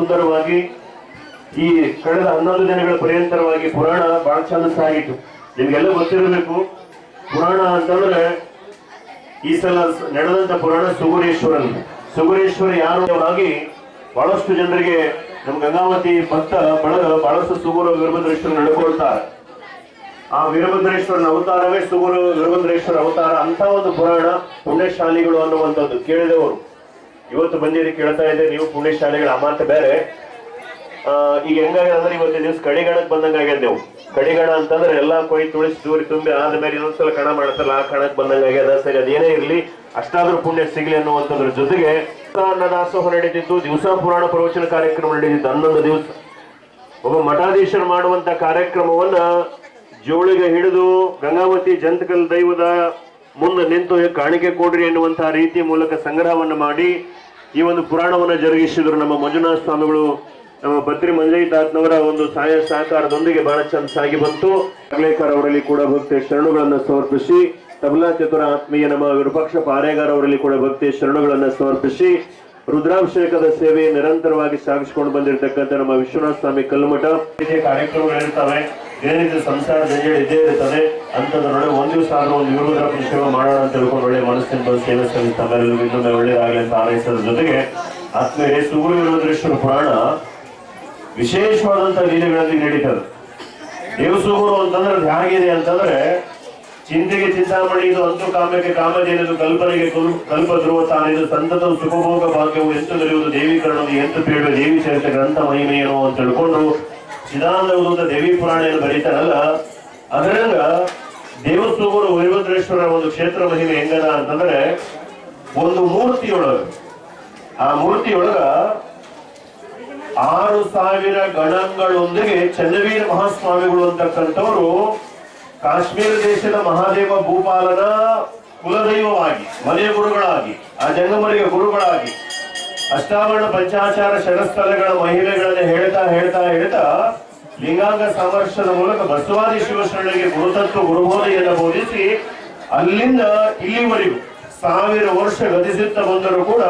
ಸುಂದರವಾಗಿ ಈ ಕಳೆದ ಹನ್ನೊಂದು ದಿನಗಳ ಪರ್ಯಂತರವಾಗಿ ಪುರಾಣ ಬಹಳ ಚಂದ ಸಾಗಿತ್ತು. ನಿಮ್ಗೆಲ್ಲ ಗೊತ್ತಿರಬೇಕು, ಪುರಾಣ ಅಂತಂದ್ರೆ ಈ ಸಲ ನಡೆದಂತ ಪುರಾಣ ಸುಗುರೇಶ್ವರನ್. ಸುಗುರೇಶ್ವರ ಯಾರು ಆಗಿ ಬಹಳಷ್ಟು ಜನರಿಗೆ ನಮ್ ಗಂಗಾವತಿ ಭಕ್ತ ಬಳಗ ಬಹಳಷ್ಟು ಸುಗುರ ವೀರಭದ್ರೇಶ್ವರ ನಡ್ಕೊಳ್ತಾರೆ. ಆ ವೀರಭದ್ರೇಶ್ವರನ ಅವತಾರವೇ ಸುಗುರು ವೀರಭದ್ರೇಶ್ವರ ಅವತಾರ ಅಂತ ಒಂದು ಪುರಾಣ ಪುಣ್ಯಶಾಲಿಗಳು ಅನ್ನುವಂಥದ್ದು ಕೇಳಿದವರು ಇವತ್ತು ಬಂದಿರಿ ಕೇಳ್ತಾ ಇದೆ, ನೀವು ಪುಣ್ಯ ಶಾಲೆಗಳ ಮಾತು ಬೇರೆ. ಈಗ ಹೆಂಗಾಗ್ಯದ ಅಂದ್ರೆ ಇವತ್ತಿನ ದಿವಸ ಕಡಿಗಣಕ್ ಬಂದಂಗ ಆಗ್ಯದ ನೀವು. ಕಡಿಗಣ ಅಂತಂದ್ರೆ ಎಲ್ಲಾ ಕೊಯ್ ತುಳಿಸಿ ದೂರಿ ತುಂಬಿ ಆದ್ಮೇಲೆ ಇನ್ನೊಂದ್ಸಲ ಕಣ ಮಾಡ್ತಾರಲ್ಲ, ಆ ಕಣಕ್ ಬಂದಂಗ ಆಗ್ಯದ. ಸರಿ, ಅದೇನೇ ಇರ್ಲಿ, ಅಷ್ಟಾದ್ರೂ ಪುಣ್ಯ ಸಿಗ್ಲಿ ಅನ್ನುವಂಥದ್ರ ಜೊತೆಗೆ ಅನ್ನದಾಸೋಹ ನಡೀತಿತ್ತು, ದಿವಸ ಪುರಾಣ ಪ್ರವಚನ ಕಾರ್ಯಕ್ರಮ ನಡೀತಿತ್ತು. ಹನ್ನೊಂದು ದಿವಸ. ಒಬ್ಬ ಮಠಾಧೀಶರು ಮಾಡುವಂತ ಕಾರ್ಯಕ್ರಮವನ್ನ ಜೋಳಿಗೆ ಹಿಡಿದು ಗಂಗಾವತಿ ಜಂತಕಲ್ ದೈವದ ಮುಂದೆ ನಿಂತು ಕಾಣಿಕೆ ಕೊಡ್ರಿ ಎನ್ನುವಂತಹ ರೀತಿಯ ಮೂಲಕ ಸಂಗ್ರಹವನ್ನು ಮಾಡಿ ಈ ಒಂದು ಪುರಾಣವನ್ನು ಜರುಗಿಸಿದ್ರು ನಮ್ಮ ಮಂಜುನಾಥ ಸ್ವಾಮಿಗಳು. ನಮ್ಮ ಬದ್ರಿ ಮಂಜಯ್ಯನಾಥ್ನವರ ಒಂದು ಸಹಾಯ ಸಹಕಾರದೊಂದಿಗೆ ಬಹಳ ಚಂದ ಸಾಗಿ ಬಂತು. ಅಗ್ಲೇಕರ್ ಅವರಲ್ಲಿ ಕೂಡ ಭಕ್ತಿ ಶರಣುಗಳನ್ನು ಸಮರ್ಪಿಸಿ, ತಬಲಾ ಚತುರ ಆತ್ಮೀಯ ನಮ್ಮ ವಿರೂಪಾಕ್ಷ ಪಾರೇಗಾರ್ ಅವರಲ್ಲಿ ಕೂಡ ಭಕ್ತಿ ಶರಣುಗಳನ್ನು ಸಮರ್ಪಿಸಿ, ರುದ್ರಾಭಿಷೇಕದ ಸೇವೆ ನಿರಂತರವಾಗಿ ಸಾಗಿಸಿಕೊಂಡು ಬಂದಿರತಕ್ಕಂಥ ನಮ್ಮ ವಿಶ್ವನಾಥ ಸ್ವಾಮಿ ಕಲ್ಲುಮಠ. ಕಾರ್ಯಕ್ರಮಗಳು ಇರ್ತವೆ ಏನಿದ್ರೆ ಸಂಸಾರ ಜಂಜಾಳ ಇದ್ದೇ ಇರ್ತದೆ ಅಂತದ್ರೊಳಗೆ ಒಂದು ದಿವಸ ಒಂದು ವಿರುದ್ರಾಭಿಷೇಕ ಸೇವೆ ಮಾಡೋಣ ಅಂತ ತಿಳ್ಕೊಂಡು ಒಳ್ಳೆ ಮನಸ್ಸಿನ ಬಂದು ಸೇವೆ ಸಲ್ಲಿಸ್ತಾ ಇನ್ನೊಮ್ಮೆ ಒಳ್ಳೇದಾಗಲಿ ಅಂತ ಹಾರೈಸೋದ್ರ ಜೊತೆಗೆ ಆತ್ಮೀಯ ಸುಗುರು ವಿರೋಧೇಶ್ವರ ಪುರಾಣ ವಿಶೇಷವಾದಂತ ಲೀಲೆಗಳಲ್ಲಿ ನಡೀತದೆ. ದೇವಸುಗುರು ಅಂತಂದ್ರೆ ಹೇಗಿದೆ ಅಂತಂದ್ರೆ ಚಿಂತೆಗೆ ಚಿಂತಾಮಣಿ ಇದು ಅಂತು ಕಾಮ್ಯಕ್ಕೆ ಕಾಮಧೇನದು ಕಲ್ಪನೆಗೆ ಕುಲ್- ಕಲ್ಪ ಧ್ರುವ ತಾನಿದು ಸಂತತ ಸುಖಭೋಗ ಭಾಗ್ಯವು ಎಂತು ದೊರೆಯುವುದು ದೇವೀಕರಣವು ಎಂತು ಪೀಳುವ ದೇವಿ ಚರಿತ ಗ್ರಂಥ ಮಹಿಮೆಯೋ ಅಂತ ತಿಳ್ಕೊಂಡು ಚಿದಾನಂದ ದೇವಿ ಪುರಾಣ ಏನು ಬರೀತಾರಲ್ಲ, ಅದರಂಗ ದೇವಸ್ತೂರು ವೀರಭದ್ರೇಶ್ವರ ಒಂದು ಕ್ಷೇತ್ರ ಮಹಿಮೆ ಹೆಂಗದ ಅಂತಂದ್ರೆ ಒಂದು ಮೂರ್ತಿಯೊಳಗ. ಆ ಮೂರ್ತಿಯೊಳಗ ಆರು ಸಾವಿರ ಗಣಗಳೊಂದಿಗೆ ಚನ್ನವೀರ ಮಹಾಸ್ವಾಮಿಗಳು ಅಂತಕ್ಕಂಥವರು ಕಾಶ್ಮೀರ ದೇಶದ ಮಹಾದೇವ ಭೂಪಾಲನ ಕುಲದೈವವಾಗಿ, ಮನೆಯ ಗುರುಗಳಾಗಿ, ಆ ಜಂಗಮರಿಗೆ ಗುರುಗಳಾಗಿ ಅಷ್ಟಾವರಣ ಪಂಚಾಚಾರ ಶರಸ್ಥಳಗಳ ಮಹಿಳೆಗಳನ್ನು ಹೇಳ್ತಾ ಹೇಳ್ತಾ ಹೇಳ್ತಾ ಲಿಂಗಾಂಗ ಸಾಮರಸ್ಯದ ಮೂಲಕ ಬಸವಾದಿ ಶಿವಶರಣಿಗೆ ಗುರುತತ್ವ ಗುರುಬೋಧೆಯನ್ನು ಬೋಧಿಸಿ ಅಲ್ಲಿಂದ ಇಲ್ಲಿವರೆಗೂ ಸಾವಿರ ವರ್ಷ ಗತಿಸುತ್ತಾ ಬಂದರೂ ಕೂಡ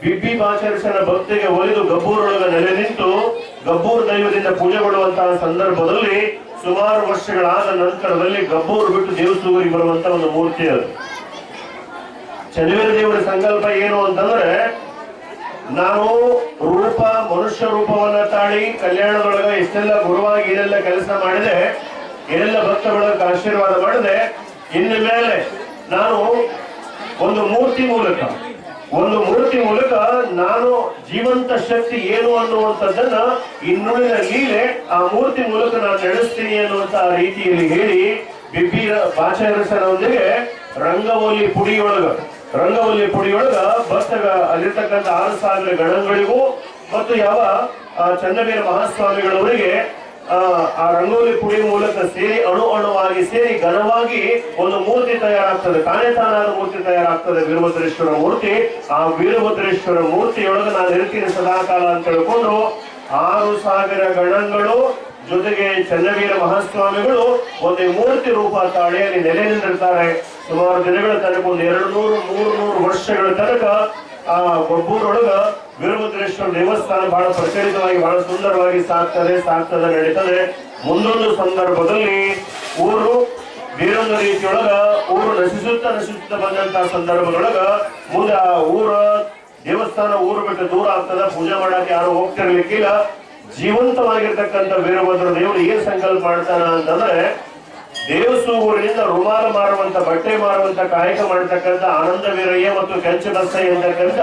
ಬಿಬ್ಬಿ ಬಾಚರಿಸನ ಭಕ್ತಿಗೆ ಒಲಿದು ಗಬ್ಬೂರೊಳಗ ನೆಲೆ ನಿಂತು ಗಬ್ಬೂರ್ ದೈವದಿಂದ ಪೂಜೆಗೊಳ್ಳುವಂತಹ ಸಂದರ್ಭದಲ್ಲಿ ಸುಮಾರು ವರ್ಷಗಳಾದ ನಂತರದಲ್ಲಿ ಗಬ್ಬೂರು ಬಿಟ್ಟು ದೇವಸೂರಿಗೆ ಬರುವಂತ ಒಂದು ಮೂರ್ತಿ ಅದು. ಚನ್ನವೀರ ದೇವರ ಸಂಕಲ್ಪ ಏನು ಅಂತಂದ್ರೆ ನಾನು ರೂಪ, ಮನುಷ್ಯ ರೂಪವನ್ನ ತಾಳಿ ಕಲ್ಯಾಣದೊಳಗ ಎಷ್ಟೆಲ್ಲ ಗುರುವಾಗಿ ಏನೆಲ್ಲ ಕೆಲಸ ಮಾಡಿದೆ ಏನೆಲ್ಲ ಭಕ್ತರೊಳಗ ಆಶೀರ್ವಾದ ಮಾಡಿದೆ ಇನ್ನು ಮೇಲೆ ನಾನು ಒಂದು ಮೂರ್ತಿ ಮೂಲಕ, ಒಂದು ಮೂರ್ತಿ ಮೂಲಕ ನಾನು ಜೀವಂತ ಶಕ್ತಿ ಏನು ಅನ್ನುವಂಥದ್ದನ್ನ ಇನ್ನುಳಿದ ಲೀಲೆ ಆ ಮೂರ್ತಿ ಮೂಲಕ ನಾನು ನಡೆಸ್ತೀನಿ ಅನ್ನುವಂತ ರೀತಿಯಲ್ಲಿ ಹೇಳಿ ಬಿಬ್ಬಿ ಬಾಚರಸನೊಂದಿಗೆ ರಂಗವಲ್ಲಿ ಪುಡಿಯೊಳಗ ರಂಗವಲ್ಲಿ ಪುಡಿಯೊಳಗ ಭಕ್ತಗ ಅಲ್ಲಿರ್ತಕ್ಕಂಥ ಆರು ಸಾವಿರ ಗಣಗಳಿಗೂ ಮತ್ತು ಯಾವ, ಆ ಚನ್ನವೀರ ಮಹಾಸ್ವಾಮಿಗಳವರಿಗೆ, ಆ ಆ ರಂಗೋಲಿ ಪುಡಿ ಮೂಲಕ ಸೇರಿ ಅಣು ಅಣುವಾಗಿ ಸೇರಿ ಘನವಾಗಿ ಒಂದು ಮೂರ್ತಿ ತಯಾರಾಗ್ತದೆ. ತಾನೇ ತಾನಾದ ಮೂರ್ತಿ ತಯಾರಾಗ್ತದೆ ವೀರಭದ್ರೇಶ್ವರ ಮೂರ್ತಿ. ಆ ವೀರಭದ್ರೇಶ್ವರ ಮೂರ್ತಿಯೊಳಗೆ ನಾನು ಇರ್ತೀನಿ ಸದಾಕಾಲ ಅಂತ ಹೇಳ್ಕೊಂಡು ಆರು ಸಾವಿರ ಗಣಗಳು ಜೊತೆಗೆ ಚನ್ನವೀರ ಮಹಾಸ್ವಾಮಿಗಳು ಒಂದು ಮೂರ್ತಿ ರೂಪ ತಾಳೆಯಲ್ಲಿ ನೆಲೆ ನಿಂತಿರ್ತಾರೆ. ಸುಮಾರು ದಿನಗಳ ತನಕ, ಒಂದು ಎರಡು ನೂರು, ಮೂರು ನೂರು ವರ್ಷಗಳ ತನಕ ಆ ಗೊಬ್ಬೂರೊಳಗ ವೀರಭದ್ರೇಶ್ವರ ದೇವಸ್ಥಾನ ಬಹಳ ಪ್ರಚಲಿತವಾಗಿ, ಬಹಳ ಸುಂದರವಾಗಿ ಸಾಕ್ತದೆ ಸಾಕ್ತದೆ ನಡೀತದೆ. ಮುಂದೊಂದು ಸಂದರ್ಭದಲ್ಲಿ ಊರು ಬೇರೊಂದು ರೀತಿಯೊಳಗ ಊರು ನಶಿಸುತ್ತಾ ನಶಿಸುತ್ತಾ ಬಂದಂತಹ ಸಂದರ್ಭದೊಳಗ ಮುಂದೆ ಆ ಊರ ದೇವಸ್ಥಾನ ಊರು ಬಿಟ್ಟು ದೂರ ಆಗ್ತದ. ಪೂಜೆ ಮಾಡಕ್ಕೆ ಯಾರು ಹೋಗ್ತಿರ್ಲಿಕ್ಕಿಲ್ಲ. ಜೀವಂತವಾಗಿರ್ತಕ್ಕಂಥ ವೀರಭದ್ರ ದೇವರು ಏನ್ ಸಂಕಲ್ಪ ಮಾಡ್ತಾನ ಅಂತಂದ್ರೆ ದೇವಸೂರಿನಿಂದ ರುಮಾಲ ಮಾರುವಂತ, ಬಟ್ಟೆ ಮಾರುವಂತ, ಕಾಯಕ ಮಾಡತಕ್ಕಂತ ಆನಂದ ವೀರಯ್ಯ ಮತ್ತು ಕೆಂಚ ಬಸಯ್ಯ ಅಂತಕ್ಕಂಥ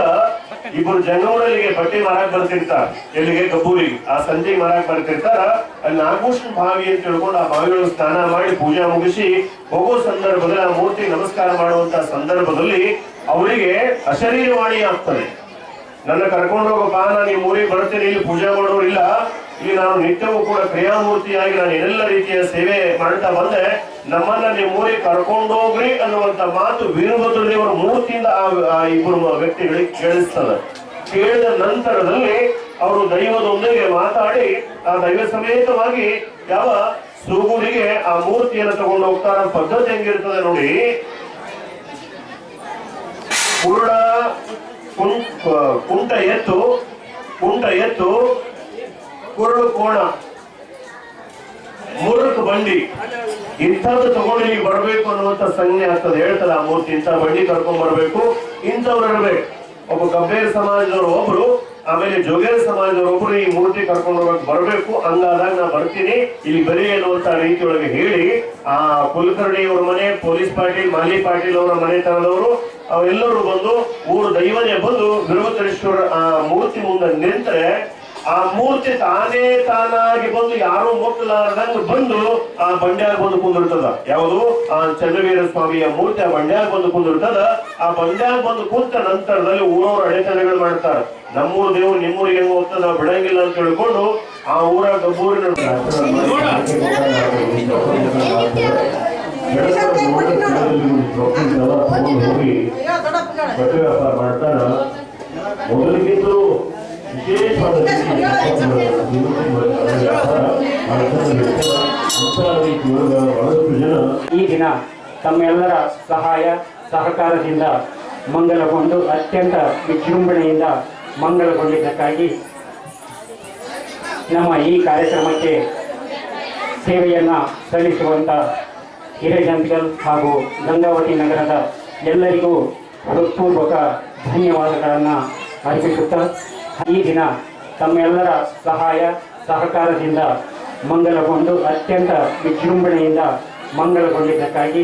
ಇಬ್ಬರು ಜಂಗಮರಲ್ಲಿಗೆ ಬಟ್ಟೆ ಮಾರಕ್ ಬರ್ತಿರ್ತಾರ. ಎಲ್ಲಿಗೆ? ಕಬ್ಬೂರಿಗೆ. ಆ ಸಂಜೆ ಮಾರಕ್ ಬರ್ತಿರ್ತಾರ. ಅಲ್ಲಿ ನಾಗಭೂಷಣ ಭಾವಿ ಅಂತ ತಿಳ್ಕೊಂಡು ಆ ಬಾವಿಯೊಳಗೆ ಸ್ನಾನ ಮಾಡಿ ಪೂಜಾ ಮುಗಿಸಿ ಹೋಗೋ ಸಂದರ್ಭದಲ್ಲಿ ಆ ಮೂರ್ತಿ ನಮಸ್ಕಾರ ಮಾಡುವಂತ ಸಂದರ್ಭದಲ್ಲಿ ಅವರಿಗೆ ಅಶರೀರವಾಣಿ ಆಗ್ತದೆ. ನನ್ನ ಕರ್ಕೊಂಡು ಹೋಗೋ ನಾನು ಈ ಊರಿಗೆ ಬರ್ತೀನಿ ಇಲ್ಲಿ ಪೂಜೆ ಮಾಡೋರು ಇಲ್ಲ. ಇಲ್ಲಿ ನಾನು ನಿತ್ಯವೂ ಕೂಡ ಕ್ರಿಯಾಮೂರ್ತಿಯಾಗಿ ನಾನು ಎಲ್ಲ ರೀತಿಯ ಸೇವೆ ಮಾಡ್ತಾ ಬಂದೆ. ನಮ್ಮನ್ನ ನಿಮ್ಮ ಊರಿಗೆ ಕರ್ಕೊಂಡೋಗ್ರಿ ಅನ್ನುವಂತ ಮಾತು ವೀರಭದ್ರ ದೇವರ ಮೂರ್ತಿಯಿಂದ ಆ- ಇಬ್ಬರು ವ್ಯಕ್ತಿಗಳಿಗೆ ಕೇಳಿಸ್ತದೆ. ಕೇಳಿದ ನಂತರದಲ್ಲಿ ಅವರು ದೈವದೊಂದಿಗೆ ಮಾತಾಡಿ, ಆ ದೈವ ಸಮೇತವಾಗಿ ಯಾವ ಸೂಗುರಿಗೆ ಆ ಮೂರ್ತಿಯನ್ನು ತಗೊಂಡು ಹೋಗ್ತಾರ ಪದ್ಧತಿ ಹೆಂಗಿರ್ತದೆ ನೋಡಿ. ಪೂರ್ಣ ಕುಂಟ ಎತ್ತು ಕುಂಟ ಎತ್ತು, ಕುರುಳು ಕೋಣ, ಮುರುಕು ಬಂಡಿ. ಇಂಥದ್ದು ತಗೊಂಡು ಇಲ್ಲಿ ಬರಬೇಕು ಅನ್ನುವಂತ ಸಂಜ್ಞೆ ಆಗ್ತದೆ. ಹೇಳ್ತಾರೆ ಆ ಮೂರ್ತಿ, ಇಂಥ ಬಂಡಿ ಕರ್ಕೊಂಡ್ ಬರ್ಬೇಕು, ಇಂಥವ್ರು ಇರ್ಬೇಕು. ಒಬ್ಬ ಗಂಭೀರ ಸಮಾಜದವರು ಒಬ್ರು ಆಮೇಲೆ ಜೋಗೇರ ಸಮಾಜದವರೊಬ್ಬರು ಈ ಮೂರ್ತಿ ಕರ್ಕೊಂಡು ಹೋಗಕ್ ಬರಬೇಕು, ಹಂಗಾದಾಗ ನಾ ಬರ್ತೀನಿ. ಇಲ್ಲಿ ಬರೀ ಅನ್ನುವಂತ ರೀತಿಯೊಳಗೆ ಹೇಳಿ, ಆ ಕುಲಕರ್ಣಿ ಅವ್ರ ಮನೆ, ಪೊಲೀಸ್ ಪಾಟೀಲ್ ಮಾಲಿ ಪಾಟೀಲ್ ಅವರ ಮನೆ ತರದವರು ಅವೆಲ್ಲರೂ ಬಂದು ಊರು ದೈವನೇ ಬಂದು ಬಿರುವತರೇಶ್ವರ ಆ ಮೂರ್ತಿ ಮುಂದೆ ನಿಂತರೆ ಆ ಮೂರ್ತಿ ತಾನೇ ತಾನಾಗಿ ಬಂದು ಯಾರು ಮುಟ್ಟಲಾರ್ದಂಗ್ ಬಂದು ಆ ಬಂಡ್ಯಾಗ ಬಂದು ಕುಂದಿರ್ತದ. ಯಾವುದು? ಆ ಚಂದ್ರವೀರ ಸ್ವಾಮಿಯ ಮೂರ್ತಿ ಆ ಬಂಡ್ಯಾಗ ಬಂದು ಕುಂದಿರ್ತದ. ಆ ಬಂಡ್ಯಾಗ ಬಂದು ಕುಂತ ನಂತರದಲ್ಲಿ ಊರವ್ರ ಅಡೆತಡೆಗಳು ಮಾಡ್ತಾರ. ನಮ್ಮೂರ್ ದೇವ್ರು ನಿಮ್ಮೂರಿಗೆ ಹೆಂಗ್ ಹೋಗ್ತದ ನಾವು ಬಿಡಂಗಿಲ್ಲ ಅಂತ ತಿಳ್ಕೊಂಡು ಆ ಊರ ಗಬ್ಬೂರಿನ ಹೋಗಿ ಬಟ್ಟೆ ವ್ಯಾಪಾರ ಮಾಡ್ತಾರ. ಈ ದಿನ ತಮ್ಮೆಲ್ಲರ ಸಹಾಯ, ಸಹಕಾರದಿಂದ ಮಂಗಲಗೊಂಡು ಅತ್ಯಂತ ವಿಜೃಂಭಣೆಯಿಂದ ಮಂಗಲಗೊಂಡಿದ್ದಕ್ಕಾಗಿ ನಮ್ಮ ಈ ಕಾರ್ಯಕ್ರಮಕ್ಕೆ ಸೇವೆಯನ್ನು ಸಲ್ಲಿಸುವಂಥ ಹಿರೇಜಂತಿಗಲ್ ಹಾಗೂ ಗಂಗಾವತಿ ನಗರದ ಎಲ್ಲರಿಗೂ ಹೃತ್ಪೂರ್ವಕ ಧನ್ಯವಾದಗಳನ್ನು ಅರ್ಪಿಸುತ್ತಾ ಈ ದಿನ ತಮ್ಮೆಲ್ಲರ ಸಹಾಯ, ಸಹಕಾರದಿಂದ ಮಂಗಲಗೊಂಡು ಅತ್ಯಂತ ವಿಜೃಂಭಣೆಯಿಂದ ಮಂಗಲಗೊಂಡಿದ್ದಕ್ಕಾಗಿ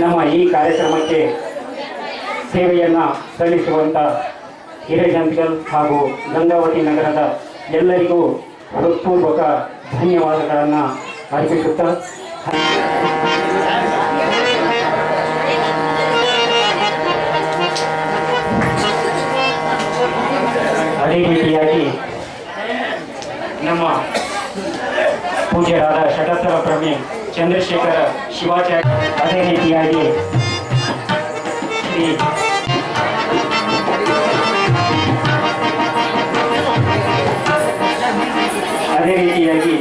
ನಮ್ಮ ಈ ಕಾರ್ಯಕ್ರಮಕ್ಕೆ ಸೇವೆಯನ್ನು ಸಲ್ಲಿಸುವಂಥ ಹಿರೇಜಂತಿಗಲ್ ಹಾಗೂ ಗಂಗಾವತಿ ನಗರದ ಎಲ್ಲರಿಗೂ ಹೃತ್ಪೂರ್ವಕ ಧನ್ಯವಾದಗಳನ್ನು ಅರ್ಪಿಸುತ್ತಾ ಅದೇ ರೀತಿಯಾಗಿ ನಮ್ಮ ಪೂಜ್ಯರಾದ ಷಟಸ್ಥಲ ಪ್ರಭೆ ಚಂದ್ರಶೇಖರ ಶಿವಾಚಾರ್ಯ ಅದೇ ರೀತಿಯಾಗಿ ಶ್ರೀ ಅದೇ ರೀತಿಯಾಗಿ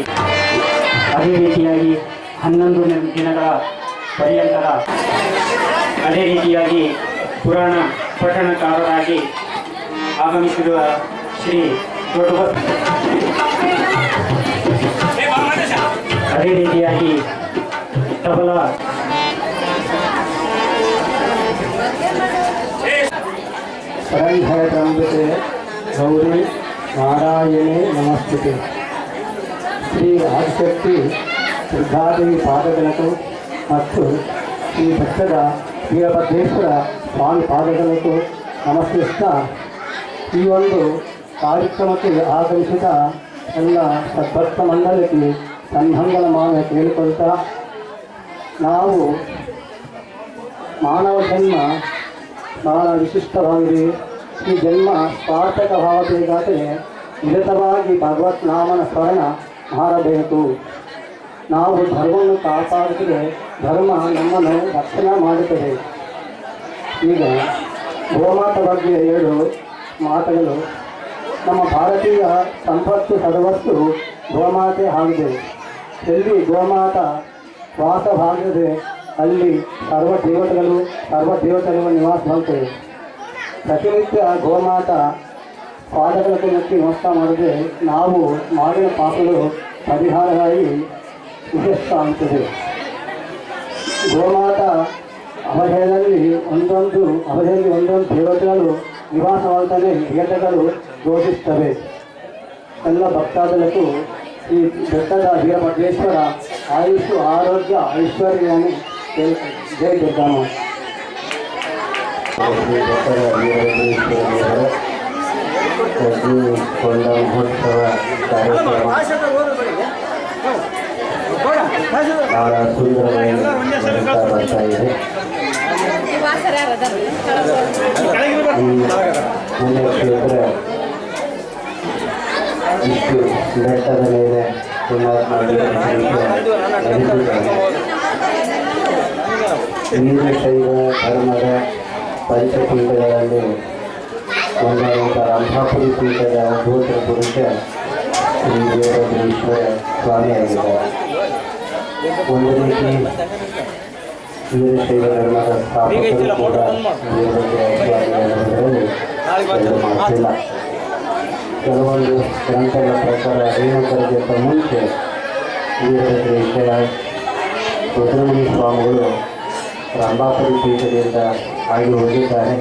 ಅದೇ ರೀತಿಯಾಗಿ ಹನ್ನೊಂದು ದಿನಗಳ ಪರ್ಯಂತರ, ಅದೇ ರೀತಿಯಾಗಿ ಪುರಾಣ ಪಠಣಕಾರರಾಗಿ ಆಗಮಿಸಿರುವ ಶ್ರೀ ದೊಡ್ಡ ಅದೇ ರೀತಿಯಾಗಿ ತಬಲ ಪರಂಭಯತಂಬಿತೆ ಗೌರಿ ನಾರಾಯಣೇ ನಮಸ್ತುತೆ ಶ್ರೀ ಆದಿಶಕ್ತಿ ದುರ್ಗಾದೇವಿ ಪಾದಗಳಿಗೆ ಮತ್ತು ಶ್ರೀ ಭಕ್ತದ ವೀರಭದ್ರೇಶ್ವರ ಸ್ವಾಮಿ ಪಾದಗಳಿಗೆ ನಮಸ್ಕರಿಸ್ತಾ ಈ ಒಂದು ಕಾರ್ಯಕ್ರಮಕ್ಕೆ ಆಗಮಿಸಿದ ಎಲ್ಲ ಸದ್ಭಕ್ತ ಮಂಡಲಕ್ಕೆ ಸಂಹಂಗಲ ಮಾನ ಕೇಳಿಕೊಳ್ತಾ ನಾವು ಮಾನವ ಜನ್ಮ ಬಹಳ ವಿಶಿಷ್ಟವಾಗಿದೆ. ಈ ಜನ್ಮ ಸಾರ್ಥಕವಾಗಬೇಕಾದರೆ ನಿರತವಾಗಿ ಭಗವತ್ ನಾಮನ ಸ್ಮರಣ ಮಾಡಬೇಕು. ನಾವು ಧರ್ಮವನ್ನು ಕಾಪಾಡಿದರೆ ಧರ್ಮ ನಮ್ಮನ್ನು ರಕ್ಷಣೆ ಮಾಡುತ್ತದೆ. ಈಗ ಗೋಮಾತ ಬಗ್ಗೆ ಎರಡು ಮಾತುಗಳು. ನಮ್ಮ ಭಾರತೀಯ ಸಂಪತ್ತು ಸದವಸ್ತು ಗೋಮಾತೆ ಆಗಿದೆ. ಎಲ್ಲಿ ಗೋಮಾತ ವಾಸವಾಗಿದೆ ಅಲ್ಲಿ ಸರ್ವ ದೇವತೆಗಳು ಸರ್ವ ದೇವತೆಗಳು ನಿವಾಸ ಮಾಡ್ತವೆ ಪ್ರತಿನಿತ್ಯ ಗೋಮಾತ ಪಾದಗಳಿಗೆ ನಕ್ಕಿ ನಮಸ್ಕಾರ ಮಾಡದೆ ನಾವು ಮಾಡಿದ ಪಾಪಗಳು ಪರಿಹಾರವಾಗಿ ವಿಶಿಷ್ಟ ಆಗ್ತದೆ ಗೋಮಾತ ಅವಧಿಯಲ್ಲಿ ಒಂದೊಂದು ಅವಧಿಯಲ್ಲಿ ಒಂದೊಂದು ದೇವತೆಗಳು ನಿವಾಸವಾಗ್ತಾನೆ ವೇದಗಳು ಘೋಷಿಸುತ್ತವೆ. ಎಲ್ಲ ಭಕ್ತಾದುలకు ಈ ಬೆಟ್ಟದ ವೀರಭದ್ರೇಶ್ವರ ಆಯುಷ್ ಆರೋಗ್ಯ ಐಶ್ವರ್ಯವನ್ನು ಜೈ ಕೊಂಡ ಮಹೋತ್ಸವ ಕಾರ್ಯಕ್ರಮ. ಬಹಳ ಸುಂದರವಾಗಿ ಬರ್ತಾ ಇದೆ. ಇಷ್ಟು ಬೆಟ್ಟದ ಮೇಲೆ ವಿವಿಧ ಶೈವ ಧರ್ಮದ ಪಂಚಪೀಠಗಳಲ್ಲಿ ಒಂದಾದಂಥ ರಂಭಾಪುರಿ ಪೀಠದ ಗೋತ್ರ ಪುರುಷ ಶ್ರೀ ವೀರಭದ್ರೇಶ್ವರ ಸ್ವಾಮಿಯಾಗಿದ್ದಾರೆ. ಒಂದು ರೀತಿ ಕೆಲವೊಂದು ಗ್ರಂಥಗಳ ಪ್ರಕಾರ ರೇಣುಕರಿಗಿಂತ ಮುಂಚೆ ವೀರಭದ್ರೇಶ್ವರ ರುದ್ರಮುನಿ ಸ್ವಾಮಿಗಳು ರಂಭಾಪುರಿ ಪೀಠದಿಂದ ಆಗಿ ಹೋಗಿದ್ದಾರೆ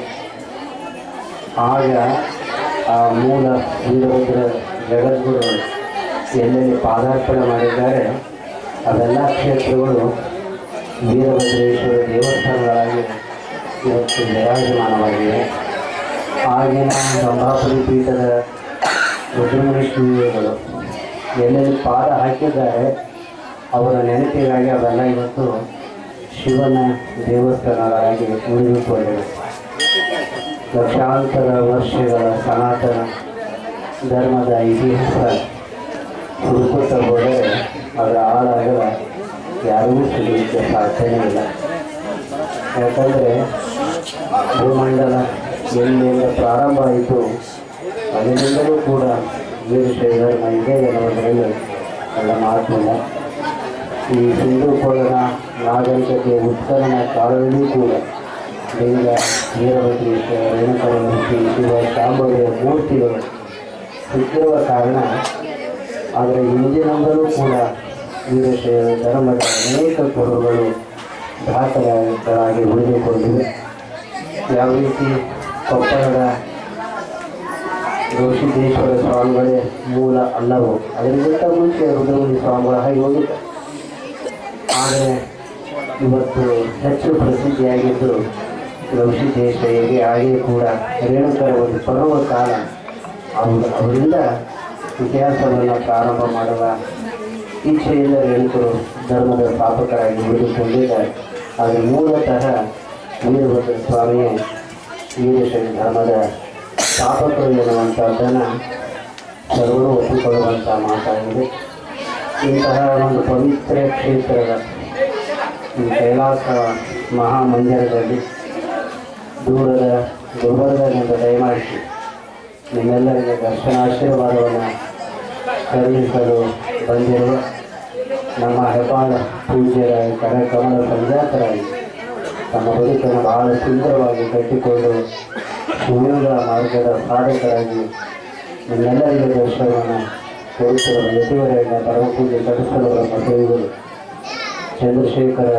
ಆಗ ಆ ಮೂಲ ವೀರಭದ್ರ ಜಗದ್ಗುರು ಎಲ್ಲೆಲ್ಲಿ ಪಾದಾರ್ಪಣೆ ಮಾಡಿದ್ದಾರೆ ಅವೆಲ್ಲ ಕ್ಷೇತ್ರಗಳು ವೀರಭದ್ರೇಶ್ವರ ದೇವಸ್ಥಾನಗಳಾಗಿ ಇವತ್ತು ವಿರಾಜಮಾನವಾಗಿವೆ ಆಗಿನ ರಂಭಾಪುರಿ ಪೀಠದ ರುದ್ರಮುನಿ ಶ್ರೀಗಳು ಎಲ್ಲೆಲ್ಲಿ ಪಾದ ಹಾಕಿದ್ದಾರೆ, ಅವರ ನೆನಪಿಗಾಗಿ ಅವೆಲ್ಲ ಇವತ್ತು ಶಿವನ ದೇವಸ್ಥಾನಗಳಾಗಿ ಉಳಿದುಕೊಂಡಿವೆ. ಲಕ್ಷಾಂತರ ವರ್ಷಗಳ ಸನಾತನ ಧರ್ಮದ ಇತಿಹಾಸ ಹುಡುಕುತ್ತಾ ಹೋದರೆ ಅದರ ಆಳಾಗಲ ಯಾರಿಗೂ ಸಿಗಲಿಕ್ಕೆ ಸಾಧ್ಯನೇ ಇಲ್ಲ ಯಾಕಂದರೆ ಭೂಮಂಡಲ ಎಲ್ಲಿಂದ ಪ್ರಾರಂಭ ಆಯಿತು, ಅಲ್ಲಿಂದಲೂ ಕೂಡ ವೀರಶೈವ ಧರ್ಮ ಇದೆ ಎನ್ನುವುದರಲ್ಲಿ ಎಲ್ಲ ಮಾತಿಲ್ಲ ಈ ಹಿಂದೂ ಕೊಳನ ನಾಗರಿಕತೆ ಉತ್ತರನ ಕಾಲದಲ್ಲಿ ಕೂಡ ಲಿಂಗ ವೀರಭದ್ರಿ ರೇಣುಕರ ಮೂರ್ತಿ, ಇರುವ ಶಾಂಭವಿಯ ಮೂರ್ತಿಗಳು ಸಿಕ್ಕಿರುವ ಕಾರಣ ಅದರ ಹಿಂದಿನಿಂದಲೂ ಕೂಡ ವೀರಶೈವ ಧರ್ಮದ ಅನೇಕ ಕುರುಗಳು ದಾಖಲೆಗಳಾಗಿ ಉಳಿದುಕೊಂಡಿವೆ. ಯಾವ ರೀತಿ ಕೊಪ್ಪಳದ ಋಷಿದೇಶ್ವರ ಸ್ವಾಮಿಗಳೇ ಮೂಲ ಅಲ್ಲವೋ? ಅದರಿಂದ ಮುಂಚೆ ರುದ್ರಮುನಿ ಸ್ವಾಮಿಗಳ ಹಾಗೆ ಆದರೆ ಇವತ್ತು ಹೆಚ್ಚು ಪ್ರಸಿದ್ಧಿಯಾಗಿದ್ದು ಋಷಿದೇಶ್ವರಿಗೆ ಹಾಗೆಯೇ ಕೂಡ ರೇಣುಕರ ಒಂದು ಪರ್ವ ಕಾಲ. ಅವರು ಅವರಿಂದ ಇತಿಹಾಸವನ್ನು ಪ್ರಾರಂಭ ಮಾಡುವ ಇಚ್ಛೆಯಿಂದ ರೇಣುಕರು ಧರ್ಮದ ಸ್ಥಾಪಕರಾಗಿ ಉಳಿದುಕೊಂಡಿದ್ದಾರೆ ಆದರೆ ಮೂಲತಃ ವೀರಭದ್ರ ಸ್ವಾಮಿಯೇ. ವೀರಶೈವ ಧರ್ಮದ ಸ್ಥಾಪಕರು ಎನ್ನುವಂಥದ್ದನ್ನು ಸರ್ವರು ಒಪ್ಪಿಕೊಳ್ಳುವಂಥ ಮಾತಾಗಿದೆ. ಇಂತಹ ಒಂದು ಪವಿತ್ರ ಕ್ಷೇತ್ರದ ಈ ಕೈಲಾಸ ಮಹಾಮಂದಿರದಲ್ಲಿ ದೂರದ ಗುಲ್ಬರ್ಗದಿಂದ ದಯಮಾಡಿಸಿ ನಿಮ್ಮೆಲ್ಲರಿಗೆ ದರ್ಶನಾಶೀರ್ವಾದವನ್ನು ಕರುಣಿಸಲು ಬಂದಿರುವ ನಮ್ಮ ಹೆಬ್ಬಾಳ ಪೂಜೆಯ ಕರಕಮಲ ಸಂಜಾತರಾಗಿ ತಮ್ಮ ಬದುಕನ್ನು ಬಹಳ ಸುಂದರವಾಗಿ ಕಟ್ಟಿಕೊಂಡು ಶಿವನ ಮಾರ್ಗದ ಸಾಧಕರಾಗಿ ನಿಮ್ಮೆಲ್ಲರಿಗೂ ದರ್ಶನವನ್ನು ತೋರಿಸಲು ಯತಿವರೆಯನ್ನು ಪರಮಪೂಜೆ ಕಟ್ಟಿಸಲು ನಮ್ಮ ದೇವರು ಚಂದ್ರಶೇಖರ